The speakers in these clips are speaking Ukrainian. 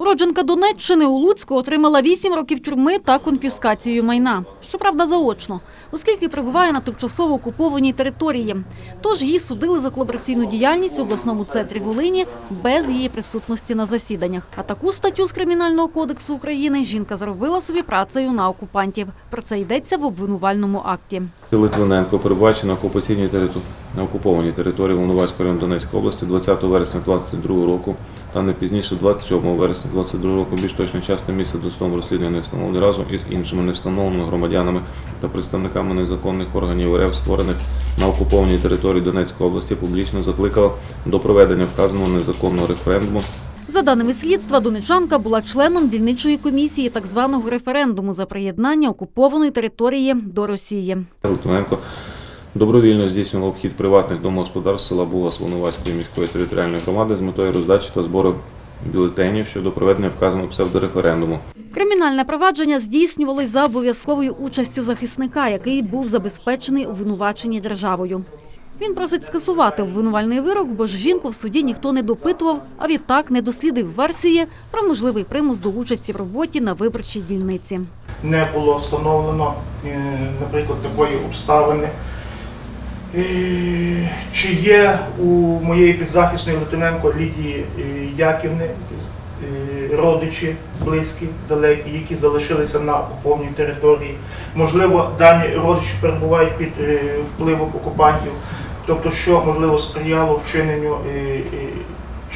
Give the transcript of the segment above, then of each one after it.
Уродженка Донеччини у Луцьку отримала 8 років тюрми та конфіскацію майна. Щоправда, заочно, оскільки перебуває на тимчасово окупованій території. Тож її судили за колабораційну діяльність в обласному центрі Волині без її присутності на засіданнях. А таку статтю з Кримінального кодексу України жінка заробила собі працею на окупантів. Про це йдеться в обвинувальному акті. Литвиненко перебуваючи на окупаційній території на окупованій території Волноваського району Донецької області 20 вересня 2022 року та не пізніше 27 вересня 2022 року більш точно час та місце досудового розслідування не встановлені разом із іншими невстановленими громадянами та представниками незаконних органів РФ, створених на окупованій території Донецької області, публічно закликала до проведення вказаного незаконного референдуму За даними слідства, донечанка була членом дільничої комісії так званого референдуму за приєднання окупованої території до Росії. Литвиненко добровільно здійснювала обхід приватних домогосподарств села Буга Волноваської міської територіальної громади з метою роздачі та збору бюлетенів щодо проведення вказаного псевдореферендуму. Кримінальне провадження здійснювалось за обов'язковою участю захисника, який був забезпечений обвинуваченні державою. Він просить скасувати обвинувальний вирок, бо ж жінку в суді ніхто не допитував, а відтак не дослідив версії про можливий примус до участі в роботі на виборчій дільниці. не було встановлено, е, наприклад, такої обставини. Е, Чи є у моєї підзахисної Литвиненко Лідії е, Яківни е, родичі близькі, далекі, які залишилися на окупованій території? Можливо, дані родичі перебувають під впливом окупантів, тобто, що можливо сприяло вчиненню,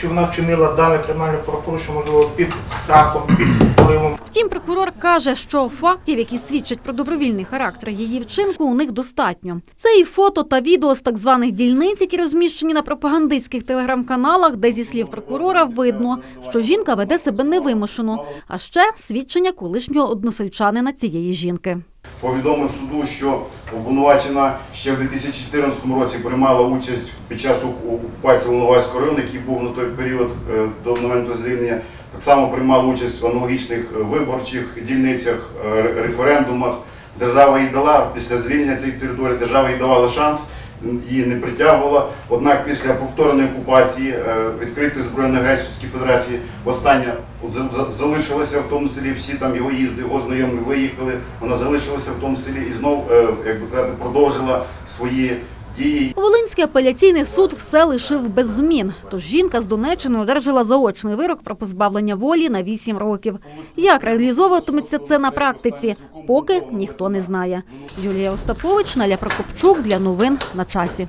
чи вона вчинила дане кримінальне правопорушення, можливо, під страхом, під впливом Втім, прокурор каже, що фактів, які свідчать про добровільний характер її вчинку, у них достатньо. Це і фото та відео з так званих дільниць, які розміщені на пропагандистських телеграм-каналах, де зі слів прокурора видно, що жінка веде себе невимушено. А ще свідчення колишнього односельчанина цієї жінки. Повідомив суду, що обвинувачена ще в 2014 році приймала участь під час оку- окупації Волноваського району, який був на той період е, до моменту звільнення. Так само приймала участь в аналогічних е, виборчих дільницях, е, референдумах. Держава їй дала після звільнення цієї території, держава їй давала шанс, її не притягувала. Однак після повтореної окупації е, відкритої збройної агресії Російської Федерації остання за- за- залишилася в тому селі. Всі там його їзди, його знайомі виїхали. Вона залишилася в тому селі і знов, е, як би казати, продовжила свої. Волинський апеляційний суд все лишив без змін. Тож жінка з Донеччини одержала заочний вирок про позбавлення волі на 8 років. Як реалізовуватиметься це на практиці, поки ніхто не знає. Юлія Остапович, Наля Прокопчук для новин на часі.